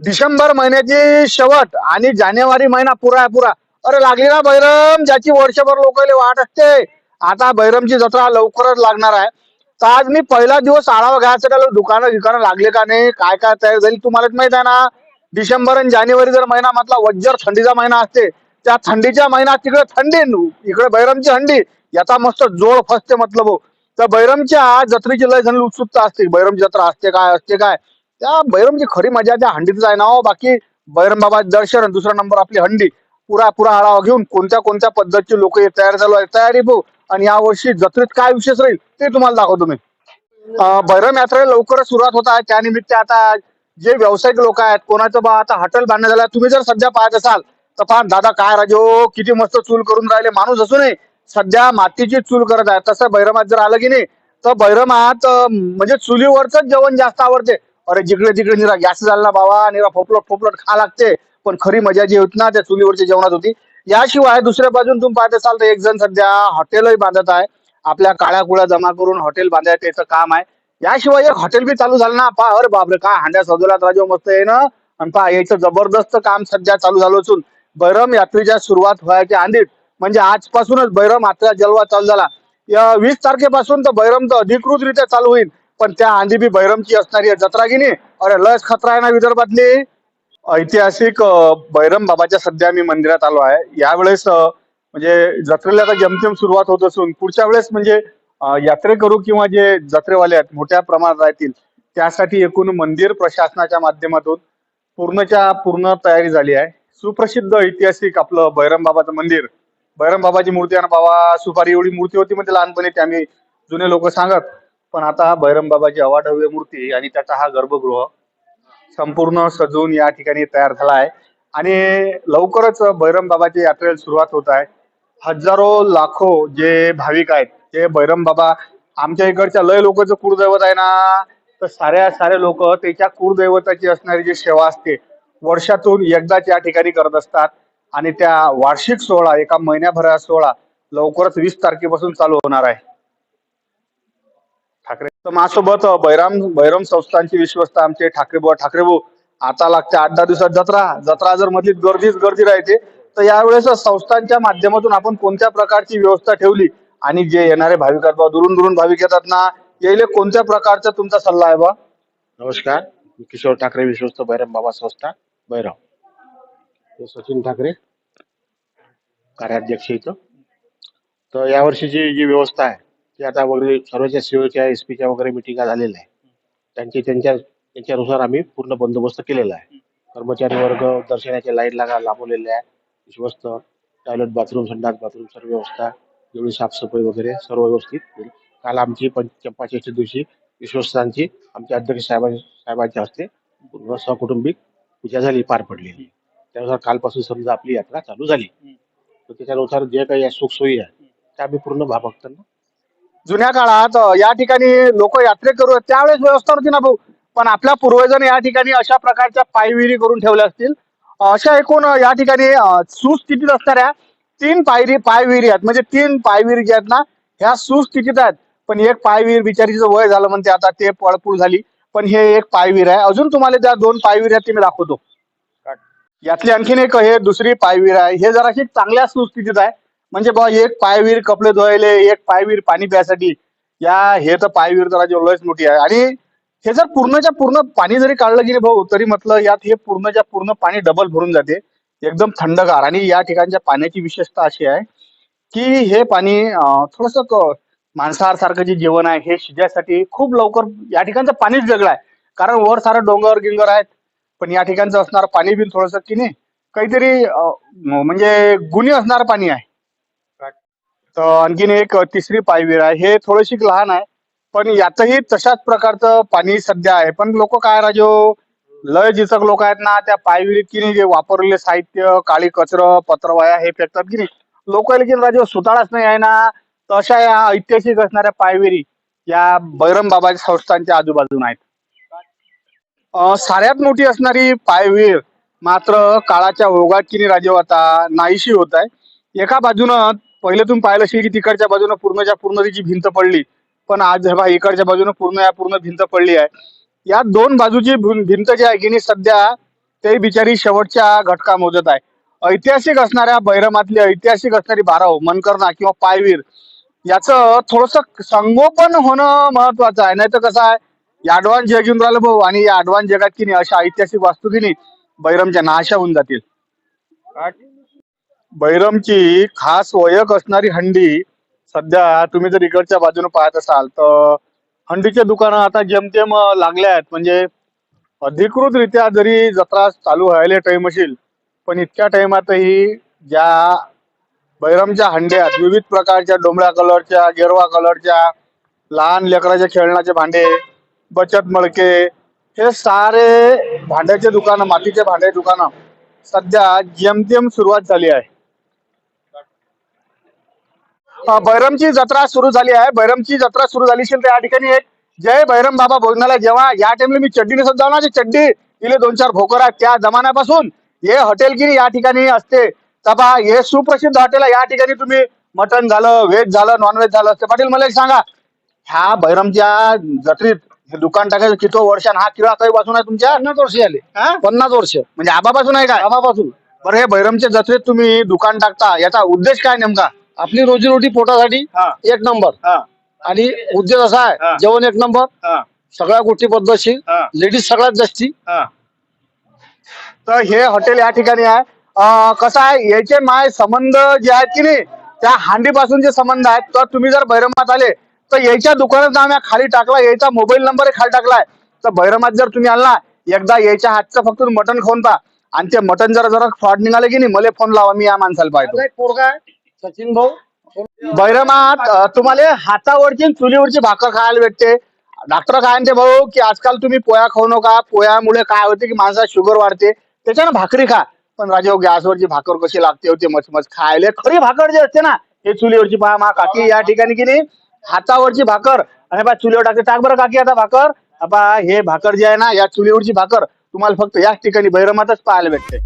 डिसेंबर महिन्याची शेवट आणि जानेवारी महिना पुरा आहे पुरा अरे लागली ना बैरम ज्याची वर्षभर लोकांना वाट असते. आता बैरमची जत्रा लवकरच लागणार आहे. तर आज मी पहिला दिवस आढावा घ्यायचं त्याला दुकानं दुकानं लागले का नाही काय काय तयार झाली तुम्हाला माहीत आहे ना? डिसेंबर आणि जानेवारी जर महिना म्हटला वज्जर थंडीचा महिना असते. त्या थंडीच्या महिन्यात तिकडे थंडी इकडे बैरमची थंडी याचा मस्त जोड फसते मतलब. तर बैरमच्या जत्रेची लय जण उत्सुकता असते. बैरम जत्रा असते काय असते काय? त्या बैरमची खरी मजा त्या हंडीतच आहे ना हो बाकी बैरम बाबा दर्शन दुसरा नंबर आपली हंडी. पुरा पुरा आढावा घेऊन कोणत्या कोणत्या पद्धतीचे लोक तयार चालू आहे तयारी भाऊ आणि या वर्षी जत्रेत काय विशेष राहील ते तुम्हाला दाखवतो मी. बैरम यात्रेला लवकरच सुरुवात होत आहे. त्यानिमित्त आता जे व्यावसायिक लोक आहेत कोणाचं बा आता हॉटेल बांधण्यात झालं तुम्ही जर सध्या पाहत असाल तर पहा दादा काय राजे हो, किती मस्त चूल करून राहिले माणूस असू नये. सध्या मातीची चूल करत आहे. तसं बैरमात जर आलं की नाही तर बैरमात म्हणजे चुलीवरच जेवण जास्त आवडते. अरे जिकडे तिकडे निरा गॅस झाला ना बाबा निरा फोपलट फोपलट खा लागते. पण खरी मजा जी होती ना त्या चुलीवरच्या जेवणात होती. याशिवाय दुसऱ्या बाजून तुम्ही पाहत असाल तर एक जण सध्या हॉटेलही बांधत आहे. आपल्या काळ्या कुळ्या जमा करून हॉटेल बांधायचं त्याचं काम आहे. याशिवाय एक हॉटेल बी चालू झालं ना पहा अरे बापरे काय हांड्या सजवल्यात राजो मस्त आहे ना. आणि पहा याचं जबरदस्त काम सध्या चालू झालं असून बैरम यात्रेच्या सुरुवात व्हायच्या आंधीत म्हणजे आजपासूनच बैरम यात्रा जलवा चालू झाला. या वीस तारखेपासून तर बैरम तर अधिकृतरित्या चालू होईल. पण त्या आधी बी बैरमची असणारी जत्रा की नाही अरे लस खतरा आहे ना विदर्भातली. ऐतिहासिक बैरम बाबाच्या सध्या मी मंदिरात आलो आहे. यावेळेस म्हणजे जत्रेला आता जमतेम सुरुवात होत असून पुढच्या वेळेस म्हणजे यात्रे यात्रेकरू किंवा जे जत्रेवाले आहेत मोठ्या प्रमाणात राहतील त्यासाठी एकूण मंदिर प्रशासनाच्या माध्यमातून पूर्णच्या पूर्ण तयारी झाली आहे. सुप्रसिद्ध ऐतिहासिक आपलं बैरम बाबाचं मंदिर. बैरम बाबाची मूर्ती आणि बाबा सुपारी एवढी मूर्ती होती म्हणजे लहानपणी ते आम्ही जुने लोक सांगत पण आता बैरम बाबाची अवाढव्य मूर्ती आणि त्याचा हा गर्भगृह संपूर्ण सजून या ठिकाणी तयार झाला आहे आणि लवकरच बैरम बाबाच्या यात्रेला सुरुवात होत आहे. हजारो लाखो जे भाविक आहेत ते बैरम बाबा आमच्या इकडच्या लय लोकचं कुळदैवत आहे ना तर साऱ्या सारे लोक त्याच्या कुळदैवताची असणारी जी सेवा असते वर्षातून एकदाच या ठिकाणी करत असतात. आणि त्या वार्षिक सोहळा एका महिन्याभरा सोहळा लवकरच वीस तारखेपासून चालू होणार आहे. ठाकरे तर माझ्यासोबत बैराम बैरम संस्थांचे विश्वस्त आमचे ठाकरे बुवा ठाकरे भाऊ आता लागते आठ दहा दिवसात जत्रा. जत्रा जर मधली गर्दीच गर्दी राहते तर यावेळेस संस्थांच्या माध्यमातून आपण कोणत्या प्रकारची व्यवस्था ठेवली? आणि जे येणारे भाविक आहेत बा दुरून दुरून भाविक येतात ना यायले कोणत्या प्रकारचा तुमचा सल्ला आहे बा नमस्कार किशोर ठाकरे विश्वस्त बैरम बाबा संस्था बैराव हे सचिन ठाकरे. कार्याध्यक्ष इथं. तर यावर्षीची जी व्यवस्था आहे ते आता वगैरे सर्वच्या सीओच्या एस पीच्या वगैरे मिटिंगा झालेल्या आहे. त्यांची त्यांच्या त्यांच्यानुसार आम्ही पूर्ण बंदोबस्त केलेला आहे. कर्मचारी वर्ग दर्शनाचे लाइट लागा लाभवलेले आहे. विश्वस्त टॉयलेट बाथरूम संडास बाथरूम सर्व व्यवस्था जेवढी साफसफाई वगैरे सर्व व्यवस्थित केली. काल आमची पंच चंपाषष्ठी दिवशी विश्वस्तांची आमच्या अध्यक्ष साहेबां साहेबांच्या हस्ते पूर्ण सहकुटुंबिक पूजा झाली पार पडलेली त्यानुसार कालपासून समजा आपली यात्रा चालू झाली. तर त्याच्यानुसार जे काही सुखसोयी आहे त्या आम्ही पूर्ण भाभक्तांना जुन्या काळात या ठिकाणी लोक यात्रे करू त्यावेळेस व्यवस्था होती ना भाऊ? पण आपल्या पूर्वजांनी या ठिकाणी अशा प्रकारच्या पायविहिरी करून ठेवल्या असतील. अशा एकूण या ठिकाणी सुस्थितीत असणाऱ्या तीन पायरी पायविहिरी आहेत. म्हणजे तीन पायविहिरी ज्या आहेत ना ह्या सुस्थितीत आहेत. पण एक पायविहीर बिचारीचं वय झालं म्हणते आता ते पळपूळ झाली. पण हे एक पायविहीर आहे. अजून तुम्हाला त्या दोन पायविहिरी आहेत ते मी दाखवतो. यातली आणखीन एक हे दुसरी पायविहीर आहे. हे जराशी चांगल्या सुस्थितीत आहे. म्हणजे बा एक पायवीर कपडे धुवायले एक पायवीर पाणी प्यायसाठी या हे तर पायवीर तर लयच मोठी आहे. आणि हे जर पूर्णच्या पूर्ण पाणी जरी काढलं की नाही भाऊ तरी म्हटलं यात हे पूर्णच्या पूर्ण पाणी डबल भरून जाते. एकदम थंडगार. आणि या ठिकाणच्या पाण्याची विशेषता अशी आहे की हे पाणी थोडस मांसाहार सारखं जे जेवण आहे हे शिजायसाठी खूप लवकर या ठिकाणचं पाणीच वेगळं आहे. कारण वर सारं डोंगर गिंगर आहेत पण या ठिकाणचं असणार पाणी बी थोडस की नाही काहीतरी म्हणजे गुणी असणार पाणी आहे. आणखीन एक तिसरी पायवीर आहे. हे थोडीशी लहान आहे पण यातही तशाच प्रकारचं पाणी सध्या आहे. पण लोक काय राजो लय जिचक लोक आहेत ना त्या पायविरीत की नाही जे वापरलेले साहित्य काळी कचरं पत्रवाया हे फेकतात की नाही? लोक की राजो सुताळाच नाही आहे ना तशा या ऐतिहासिक असणाऱ्या पायविरी या बैरम बाबाच्या संस्थांच्या आजूबाजून आहेत. साऱ्यात मोठी असणारी पायवीर मात्र काळाच्या ओघात किनी नाही आता नाहीशी होत आहे. एका बाजूनं पहिले तुम्ही पाहिलं असेल की तिकडच्या बाजूनं पूर्णच्या पूर्ण तिची भिंत पडली पण आज बा इकडच्या बाजूनं पूर्ण या पूर्ण भिंत पडली आहे. या दोन बाजूची भिंत जी आहे की नाही सध्या ते बिचारी शेवटच्या घटका मोजत आहे. ऐतिहासिक असणाऱ्या बैरमातली ऐतिहासिक असणारी बाराव मनकर्णा किंवा पायवीर याचं थोडस संगोपन होणं महत्वाचं आहे. नाही तर कसं आहे ऍडव्हान्स जग येऊन राहिलं भाऊ आणि या ऍडव्हान्स जगात की नाही अशा ऐतिहासिक वास्तू की नाही बैरमच्या नाशा होऊन जातील. बैरमची खास ओळख असणारी हंडी सध्या तुम्ही जर इकडच्या बाजूने पाहत असाल तर हंडीचे दुकानं आता जेमतेम लागले आहेत म्हणजे अधिकृतरित्या जरी जत्रा चालू व्हायला टाइम असेल पण इतक्या टाइमातही ज्या बैरमच्या हंड्यात विविध प्रकारच्या डोंबळ्या कलरच्या गेरवा कलरच्या लहान लेकराच्या खेळण्याचे भांडे बचत मडके हे सारे भांड्याचे दुकानं मातीचे भांडे दुकानं सध्या जेमतेम सुरुवात झाली आहे. बैरमची जत्रा सुरू झाली आहे. बैरमची जत्रा सुरू झाली असेल तर या ठिकाणी एक जय बैरम बाबा भोजनालय जेव्हा या टाइमला मी चड्डी नेसत जाऊ ना चड्डी तिले दोन चार भोकर आहेत. त्या जमान्यापासून हे हॉटेल की या ठिकाणी असते. तबा हे सुप्रसिद्ध हॉटेल आहे. या ठिकाणी तुम्ही मटन झालं व्हेज झालं नॉनव्हेज झालं असते. पाटील मला एक सांगा ह्या बैरमच्या जत्रेत हे दुकान टाकायचं किती वर्ष हा किळा काही पासून आहे तुमच्या? पन्नास वर्ष हा? पन्नास वर्ष. म्हणजे आबापासून आहे काय? आबापासून. बरं हे बैरमच्या जत्रेत तुम्ही दुकान टाकता. याचा उद्देश काय नेमका? आपली रोजीरोटी पोटासाठी हा. एक नंबर. हा. आणि उद्देश असा हा. आहे जेवण एक नंबर. हा. सगळ्या गोष्टी पद्धतशीर हा. लेडीज सगळ्यात जास्ती. हा. तर हे हॉटेल या ठिकाणी आहे. अं, कसं आहे याचे माय संबंध जे आहेत की नाही त्या हांडीपासून जे संबंध आहेत तर तुम्ही जर बैरमात आले तर याच्या दुकानात आम्ही खाली टाकला याचा मोबाईल नंबर खाली टाकलाय. तर बैरमात जर तुम्ही आला एकदा याच्या हातचं फक्त मटन खाऊन पहा. आणि ते मटन जर जरा फ्रॉड निघाले की नाही मला फोन लावा मी या माणसाला पाहतो. एक पोरगा आहे. सचिन भाऊ बैरमात तुम्हाला हातावरची चुलीवरची भाकर खायला भेटते. डॉक्टर काय म्हणते भाऊ की आजकाल तुम्ही पोया खाऊ नका. पोयामुळे काय होते की माणसात शुगर वाढते. त्याच्यानं भाकरी खा. पण राजा गॅसवरची भाकर कशी लागते होते मच मच खायला. खरी भाकर जे असते ना हे चुलीवरची पहा मा काकी या ठिकाणी की नाही हातावरची भाकर. आणि बा चुलीवर टाकते. टाक बरं काकी आता भाकर. बा हे भाकर जे आहे ना या चुलीवरची भाकर तुम्हाला फक्त याच ठिकाणी बैरमातच पाहायला भेटते.